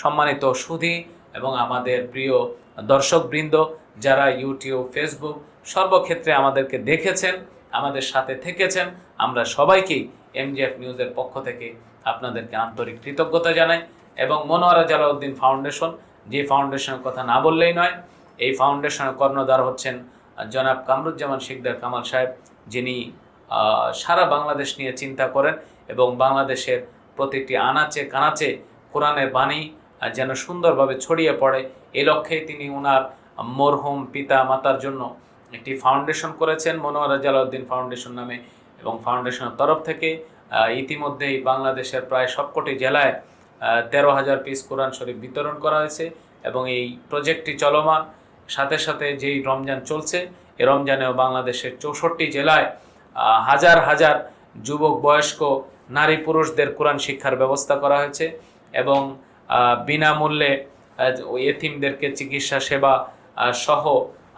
সম্মানিত সুধী এবং আমাদের প্রিয় দর্শকবৃন্দ যারা ইউটিউব, ফেসবুক সর্বক্ষেত্রে আমাদেরকে দেখেছেন, আমাদের সাথে থেকেছেন, আমরা সবাইকেই এমজিএফ নিউজের পক্ষ থেকে আপনাদেরকে আন্তরিক কৃতজ্ঞতা জানাই এবং মনোয়ারা জালাউদ্দিন ফাউন্ডেশন, যে ফাউন্ডেশনের কথা না বললেই নয়, এই ফাউন্ডেশনের কর্ণধার হচ্ছেন জনাব কামরুজ্জামান শিকদার কামাল সাহেব, যিনি সারা বাংলাদেশ নিয়ে চিন্তা করেন এবং বাংলাদেশের প্রতিটি আনাচে কানাচে কোরআনের বাণী যেন সুন্দরভাবে ছড়িয়ে পড়ে। এ লক্ষ্যে তিনি ওনার মরহুম পিতা মাতার জন্য একটি ফাউন্ডেশন করেছেন, মনোয়ারা জালাউদ্দিন ফাউন্ডেশন নামে এবং ফাউন্ডেশনের তরফ থেকে ইতিমধ্যেই বাংলাদেশের প্রায় সবকটি জেলায় তেরো হাজার পিস কোরআন শরীফ বিতরণ করা হয়েছে এবং এই প্রজেক্টটি চলমান। সাথে সাথে যেই রমজান চলছে এই রমজানেও বাংলাদেশের চৌষট্টি জেলায় হাজার হাজার যুবক বয়স্ক নারী পুরুষদের কোরআন শিক্ষার ব্যবস্থা করা হয়েছে এবং বিনামূল্যে এতিমদেরকে চিকিৎসা সেবা সহ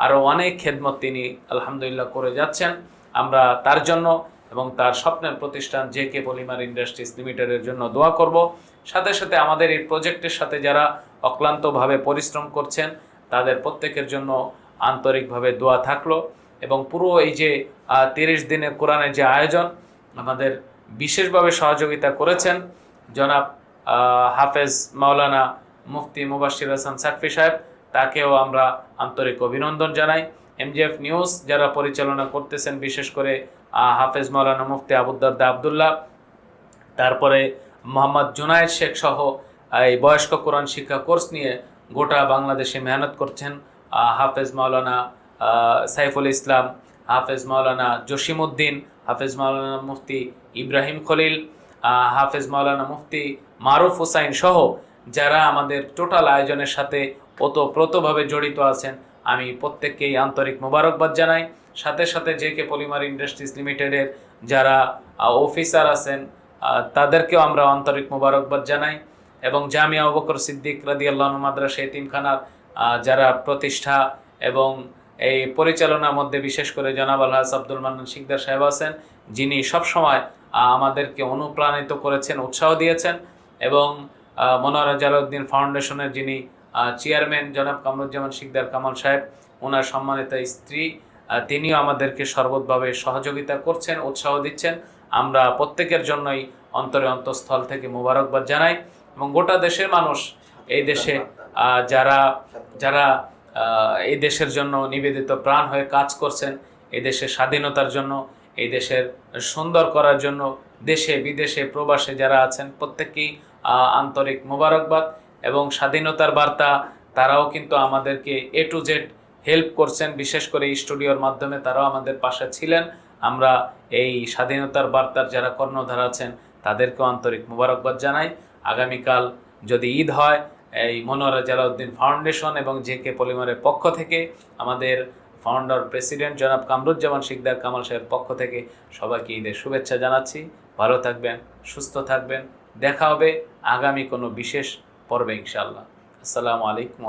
আরও অনেক খেদমত তিনি আলহামদুলিল্লাহ করে যাচ্ছেন। আমরা তার জন্য এবং তার স্বপ্নের প্রতিষ্ঠান জে কে পলিমার ইন্ডাস্ট্রিজ লিমিটেডের জন্য দোয়া করব। সাথে সাথে আমাদের এই প্রজেক্টের সাথে যারা অক্লান্তভাবে পরিশ্রম করছেন, তাদের প্রত্যেকের জন্য আন্তরিকভাবে দোয়া থাকল এবং পুরো এই যে তিরিশ দিনের কোরআনের যে আয়োজন আমাদের বিশেষভাবে সহযোগিতা করেছেন। জনাব হাফেজ মাওলানা মুফতি মুবাশির হাসান সাকফি সাহেব, তাকেও আমরা আন্তরিক অভিনন্দন জানাই। এমজিএফ নিউজ যারা পরিচালনা করতেছেন, বিশেষ করে হাফেজ মাওলানা মুফতি আবুদ্দারদা আবদুল্লাহ, তারপরে মোহাম্মদ জুনায়েদ শেখ সহ এই বয়স্ক কোরআন শিক্ষা কোর্স নিয়ে গোটা বাংলাদেশে মেহনত করছেন হাফেজ মাওলানা সাইফুল ইসলাম, হাফেজ মাওলানা জসিমউদ্দিন, হাফেজ মাওলানা মুফতি ইব্রাহিম খলিল হাফেজ মাওলানা মুফতি মারুফ হুসাইন সহ যারা আমাদের টোটাল আয়োজনের সাথে ওতপ্রোতভাবে জড়িত আছেন, আমি প্রত্যেককেই আন্তরিক মোবারকবাদ জানাই। সাথে সাথে জে কে পলিমার ইন্ডাস্ট্রিজ লিমিটেডের যারা অফিসার আছেন তাদেরকেও আমরা আন্তরিক মোবারকবাদ জানাই। এবং জামিয়া অবকর সিদ্দিক রাদি আল্লাহ মাদ্রাসা এতিমখানার যারা প্রতিষ্ঠা এবং এই পরিচালনার মধ্যে বিশেষ করে জনাব আলহাজ আব্দুল মান্নান শিকদার সাহেব আছেন, যিনি সবসময় আমাদেরকে অনুপ্রাণিত করেছেন, উৎসাহ দিয়েছেন এবং মনোয়ারা জালাউদ্দিন ফাউন্ডেশনের যিনি চেয়ারম্যান জনাব কামরুজ্জামান শিকদার কামাল সাহেব ওনার সম্মানিত স্ত্রী তিনিও আমাদেরকে সর্বতভাবে সহযোগিতা করছেন, উৎসাহ দিচ্ছেন। আমরা প্রত্যেকের জন্যই অন্তরে অন্তঃস্থল থেকে মোবারকবাদ জানাই এবং গোটা দেশের মানুষ এই দেশে যারা যারা এই দেশের জন্য নিবেদিত প্রাণ হয়ে কাজ করছেন, এই দেশের স্বাধীনতার জন্য এই দেশের সুন্দর করার জন্য দেশে বিদেশে প্রবাসে যারা আছেন প্রত্যেককেই আহ, আন্তরিক মোবারকবাদ এবং স্বাধীনতার বার্তা তারাও কিন্তু আমাদেরকে এ টু জেড হেল্প করছেন। বিশেষ করে স্টুডিওর মাধ্যমে তারাও আমাদের পাশে ছিলেন। আমরা এই স্বাধীনতার বার্তার যারা কর্ণধার আছেন তাদেরকেও আন্তরিক মোবারকবাদ জানাই। আগামীকাল যদি ঈদ হয় এই মনোয়ারা জালাউদ্দিন ফাউন্ডেশন এবং জে কে পলিমারের পক্ষ থেকে আমাদের ফাউন্ডার প্রেসিডেন্ট জনাব কামরুজ্জামান শিকদার কামাল সাহেবের পক্ষ থেকে সবাইকে ঈদের শুভেচ্ছা জানাচ্ছি। ভালো থাকবেন, সুস্থ থাকবেন। দেখা হবে আগামী কোনো বিশেষ পর্বে ইনশাল্লাহ আসসালামু আলাইকুম